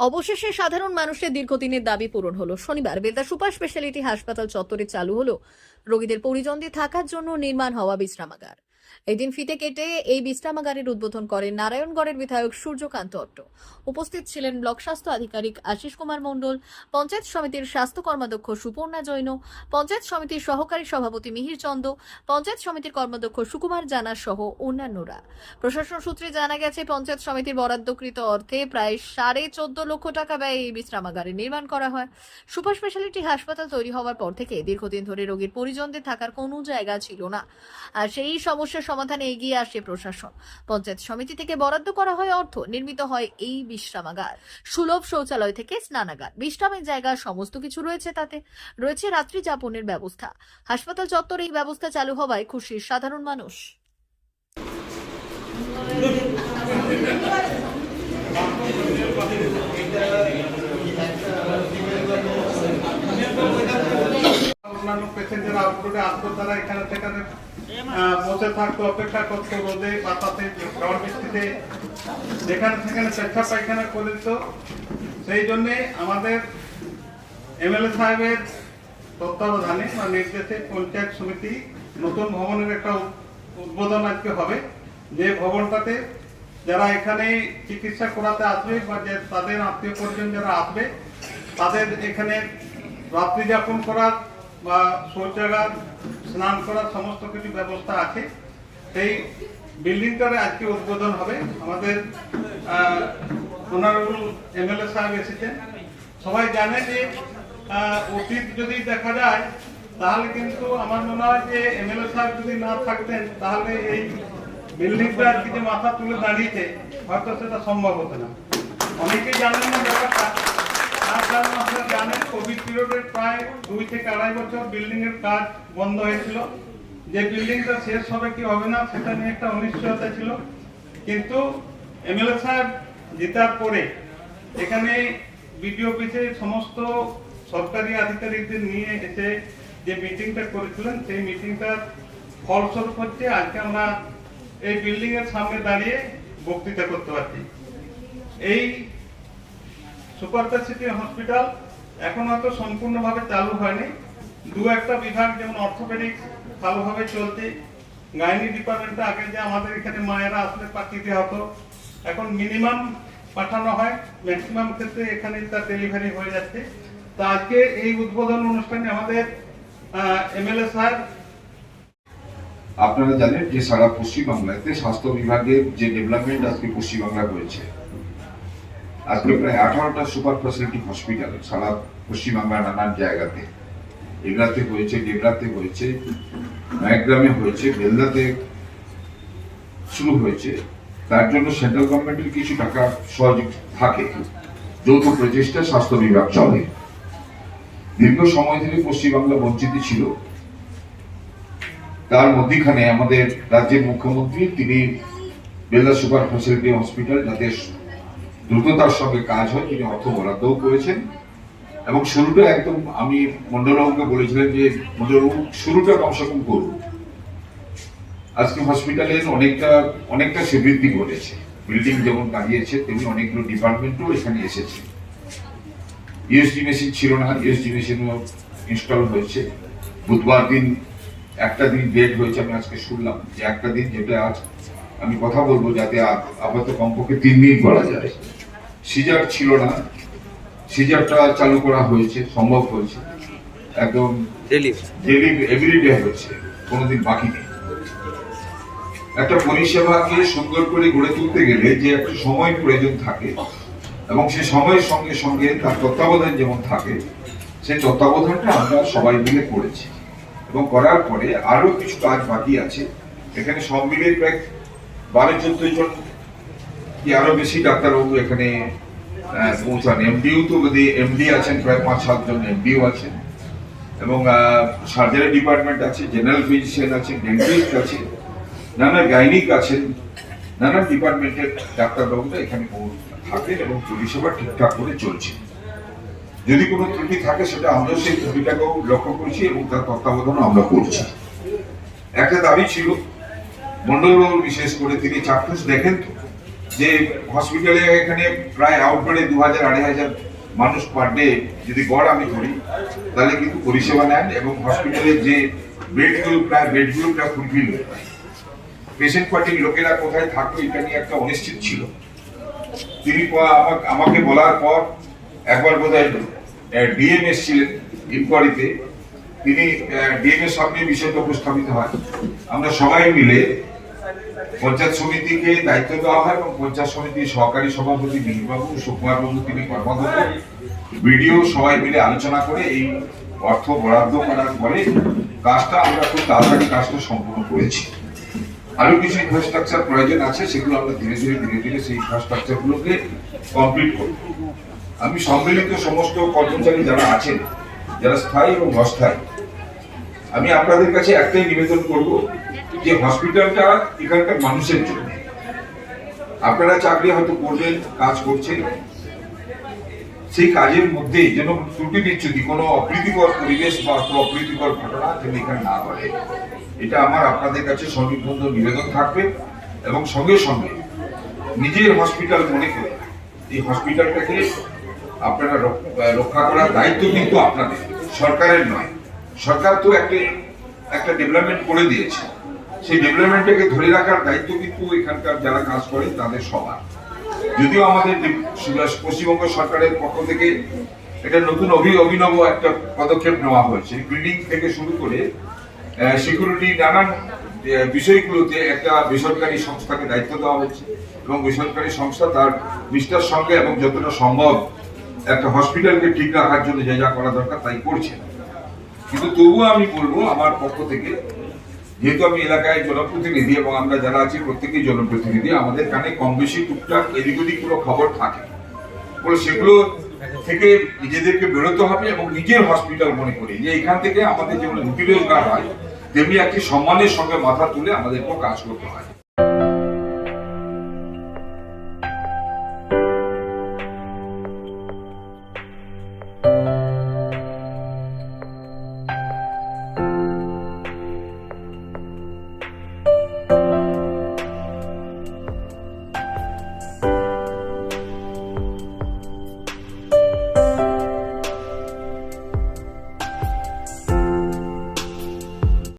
অবশেষে সাধারণ মানুষের দীর্ঘদিনের দাবি পূরণ হলো। শনিবার বেলদা সুপার স্পেশালিটি হাসপাতাল চত্বরে চালু হলো। রোগীদের পরিজনদের থাকার জন্য নির্মাণ হওয়া বিশ্রামাগার। এদিন ফিতে কেটে এই বিশ্রামাগারের উদ্বোধন করেন নারায়ণগড়ের বিধায়ক সূর্যকান্ত অট্ট। উপস্থিত ছিলেন ব্লক স্বাস্থ্য আধিকারিক আশিস কুমার মণ্ডল, পঞ্চায়েত সমিতির স্বাস্থ্য কর্মাধ্যক্ষ সুপর্ণা জৈন, পঞ্চায়েত সমিতির সহকারী সভাপতি মিহির চন্দ, পঞ্চায়েত সমিতির কর্মাধ্যক্ষ সুকুমার জানা সহ অন্যান্যরা। প্রশাসন সূত্রে জানা গেছে, পঞ্চায়েত সমিতির বরাদ্দকৃত অর্থে প্রায় সাড়ে চোদ্দ লক্ষ টাকা ব্যয়ে এই বিশ্রামাগারে নির্মাণ করা হয়। সুপার স্পেশালিটি হাসপাতাল তৈরি হওয়ার পর থেকে দীর্ঘদিন ধরে রোগীর পরিজনদের থাকার কোনো জায়গা ছিল না। আর সেই সমস্যার সমাধানে এগিয়ে আসে প্রশাসন। পঞ্চায়েত সমিতি থেকে বরাদ্দ করা হয় অর্থ, নির্মিত হয় এই বিশ্রামাগার সুলভ শৌচালয় থেকে স্নানাগার বিশ্রামের জায়গা সমস্ত কিছু রয়েছে তাতে। রয়েছে রাত্রি যাপনের ব্যবস্থা। হাসপাতাল চত্বরে এই ব্যবস্থা চালু হওয়ায় খুশির সাধারণ মানুষ অন্যান্য পেশেন্ট যারা আউটডোরে আসতো তারা এখানে সেখানে আহ, বসে থাকতো অপেক্ষা করতো রোদে বাতাসে বৃষ্টিতে, যেখানে সেখানে পেচ্ছা পায়খানা করে দিত। সেই জন্যে আমাদের এমএলএ সাহেবের তত্ত্বাবধানে বা নির্দেশে পঞ্চায়েত সমিতি নতুন ভবনের একটা উদ্বোধন আজকে হবে। যে ভবনটাতে যারা এখানে চিকিৎসা করাতে আসবে বা যে তাদের আত্মীয় পরিজন যারা আসবে, তাদের এখানে রাত্রি যাপন করার বা শৌচাগার, স্নান করার সমস্ত কিছু ব্যবস্থা আছে। সেই বিল্ডিংটারে আজকে উদ্বোধন হবে। আমাদের অনারেবল এমএলএ সাহেব এসেছেন। সবাই জানে যে অতীত যদি দেখা যায়, তাহলে কিন্তু আমার মনে হয় যে, এমএলএ সাহেব যদি না থাকতেন, তাহলে এই বিল্ডিংটা আর কি যে মাথা তুলে দাঁড়িয়েছে, হয়তো সেটা সম্ভব হতো না। অনেকেই জানেন না ব্যাপারটা। কারণ আপনারা জানেন, কোভিড পিরিয়ডের প্রায় দুই থেকে আড়াই বছর বিল্ডিং এর কাজ বন্ধ হয়েছিল। যে বিল্ডিংটা শেষ হবে কি হবে না, সেটা নিয়ে একটা অনিশ্চয়তা ছিল। কিন্তু এমএলএ সাহেব জেতার পরে এখানে বিডিও অফিসে সমস্ত সরকারি আধিকারিকদের নিয়ে এসে যে মিটিংটা করেছিলেন, সেই মিটিংটার ফলস্বরূপ হচ্ছে আজকে আমরা এই বিল্ডিং এর সামনে দাঁড়িয়ে বক্তৃতা করতে পারছি। এই সুপার সিটি হসপিটাল এখন হয়তো সম্পূর্ণভাবে চালু হয়নি। দু একটা বিভাগ, যেমন অর্থোপেডিক্স, ভালোভাবে চলছে গাইনি ডিপার্টমেন্টে আগে যে আমাদের এখানে মায়েরা আসলে পাঠিয়ে হতো, এখন মিনিমাম পাঠানো হয়। ম্যাক্সিমাম ক্ষেত্রে এখানে তার ডেলিভারি হয়ে যাচ্ছে। তো আজকে এই উদ্বোধন অনুষ্ঠানে আমাদের এমএলএ স্যার। আপনারা জানেন যে সারা পশ্চিমবাংলাতে স্বাস্থ্য বিভাগের যে ডেভেলপমেন্ট আজকে পশ্চিমবাংলা হয়েছে আজকে প্রায় আঠারোটা সুপার ফ্যাসিলিটি হসপিটাল সারা পশ্চিমবাংলার নানান জায়গাতে। এগরাতে হয়েছে, ডেবরাতে হয়েছে, নয়াগ্রামে হয়েছে, বেলদাতে শুরু হয়েছে। তার জন্য সেন্ট্রাল গভর্নমেন্টের কিছু টাকা সহযোগ থাকে। যৌথ প্রচেষ্টা, স্বাস্থ্য বিভাগ চলে। দীর্ঘ সময় ধরে পশ্চিমবাংলা বঞ্চিত ছিল। তার মধ্যখানে আমাদের রাজ্যের মুখ্যমন্ত্রী, তিনি বেলদা সুপার ফ্যাসিলিটি হসপিটাল, যাতে দ্রুততার সঙ্গে কাজ হয়, তিনি অর্থ বরাদ্দও করেছেন। এবং শুরুটা একদম আমি মন্ডলবাবুকে বলেছিলেন যে, মন্ডলবাবু, শুরুটা কমসে কম করুন। আজকে হসপিটালের অনেকটা অনেকটা সে বৃদ্ধি ঘটেছে। বিল্ডিং যেমন দাঁড়িয়েছে তেমনি অনেকগুলো ডিপার্টমেন্টও এখানে এসেছে। ইউএসডি মেশিন ছিল না ইউএসডি মেশিনও ইনস্টল হয়েছে। বুধবার দিন একটা দিন ডেট হয়েছে, আমি আজকে শুনলাম যে একটা দিন যেটা আজ আমি কথা বলব যাতে আপাতত কমপক্ষে তিন দিন করা যায়। সিজার ছিল না। সিজারটা চালু করা হয়েছে সম্ভব হয়েছে। একদম ডেলি এভরিডে হচ্ছে কোনোদিন বাকি নেই। একটা পরিষেবাকে সুন্দর করে গড়ে তুলতে গেলে যে একটা সময় প্রয়োজন থাকে এবং সে সময়ের সঙ্গে সঙ্গে তার তত্ত্বাবধান যেমন থাকে সেই তত্ত্বাবধানটা আমরা সবাই মিলে করেছি। এবং করার পরে আরও কিছু কাজ বাকি আছে। এখানে সব মিলে প্রায় বারো চোদ্দ জন কি আরও বেশি ডাক্তারবাবু এখানে পৌঁছান? এমডিও তো যদি এমডি আছেন, প্রায় পাঁচ সাতজন এমডিও আছেন। এবং সার্জারি ডিপার্টমেন্ট আছে জেনারেল ফিজিশিয়ান আছে ডেন্টিস্ট আছে, নানা গাইনিক আছেন, নানা ডিপার্টমেন্টের ডাক্তারবাবুরা এখানে থাকেন এবং পরিষেবা ঠিকঠাক করে চলছে। যদি কোনো ত্রুটি থাকে, সেটা আমরা সেই ত্রুটিটাকেও লক্ষ্য করছি এবং তার তত্ত্বাবধানও আমরা করছি। একটা দাবি ছিল মন্ডলবাবু বিশেষ করে তিনি চাক্ষুষ দেখেন তো। যে হসপিটালে এখানে প্রায় আউটডোরে দু হাজার আড়াই হাজার মানুষ পার ডে যদি গড় আমি ধরি, তাহলে কিন্তু পরিষেবা নেন এবং হসপিটালের যে বেডগুলো, প্রায় বেডগুলো প্রায় ফুলফিল হয়ে পেশেন্ট পার্টির লোকেরা কোথায় থাকতো এটা নিয়ে একটা অনিশ্চিত ছিল। তিনি আমাকে বলার পর একবার বোধ হয় ডিএম এসছিলেন ইনকোয়ারিতে তিনি ডিএম এর সামনে বিষয়টা উপস্থাপিত হয়। আমরা সবাই মিলে পঞ্চায়েত সমিতিকে দায়িত্ব দেওয়া হয় এবং পঞ্চায়েত সমিতির সহকারী সভাপতি দিলীপবাবু সুকুমার বাবু তিনি কর্মাধ্যক্ষ। বিডিও সবাই মিলে আলোচনা করে এই অর্থ বরাদ্দ করার পরে কাজটা আমরা খুব তাড়াতাড়ি কাজটা সম্পূর্ণ করেছি। আরও কিছু ইনফ্রাস্ট্রাকচার প্রয়োজন আছে, সেগুলো আমরা ধীরে ধীরে ধীরে ধীরে সেই ইনফ্রাস্ট্রাকচার গুলোকে কমপ্লিট করব। আমি সম্মিলিত সমস্ত কর্মচারী যারা আছেন, যারা স্থায়ী এবং অস্থায়ী আমি আপনাদের কাছে একটাই নিবেদন করব যে হসপিটালটা এখানকার মানুষের জন্য। আপনারা চাকরি হয়তো করবেন, কাজ করছেন। সেই কাজের মধ্যে যেন ত্রুটি বিচ্যুতি কোনো অপ্রীতিকর পরিবেশ বা অপ্রীতিকর ঘটনা যেন এখানে না ঘটে। এটা আমার আপনাদের কাছে সনির্বন্ধ নিবেদন থাকবে এবং সঙ্গে সঙ্গে নিজের হসপিটাল মনে করে এই হসপিটালটাকে আপনারা রক- রক্ষা করার দায়িত্ব কিন্তু আপনাদের, সরকারের নয়। সরকার তো একটা একটা ডেভেলপমেন্ট করে দিয়েছে। সেই ডেভেলপমেন্টটাকে ধরে রাখার দায়িত্ব কিন্তু এখানকার যারা কাজ করে, তাদের সবার। যদিও আমাদের পশ্চিমবঙ্গ সরকারের পক্ষ থেকে এটা নতুন অভি অভিনব একটা পদক্ষেপ নেওয়া হয়েছে। বিল্ডিং থেকে শুরু করে সিকিউরিটি নানান বিষয়গুলোতে একটা বেসরকারি সংস্থাকে দায়িত্ব দেওয়া হয়েছে এবং বেসরকারি সংস্থা তার নিষ্ঠার সঙ্গে এবং যতটা সম্ভব একটা হসপিটালকে ঠিক রাখার জন্য যা যা করা দরকার তাই করছে। কিন্তু তবুও আমি বলব আমার পক্ষ থেকে, যেহেতু আমি এলাকায় জনপ্রতিনিধি এবং আমরা যারা আছি প্রত্যেকেই জনপ্রতিনিধি, আমাদের কানে কম বেশি টুকটাক এদিক ওদিক কোনো খবর থাকে। বলে সেগুলো থেকে নিজেদেরকে বেরোতে হবে এবং নিজের হসপিটাল মনে করি। যে এখান থেকে আমাদের যেমন রুটি রোজগার হয়, তেমনি একটি সম্মানের সঙ্গে মাথা তুলে আমাদেরকেও কাজ করতে হয়।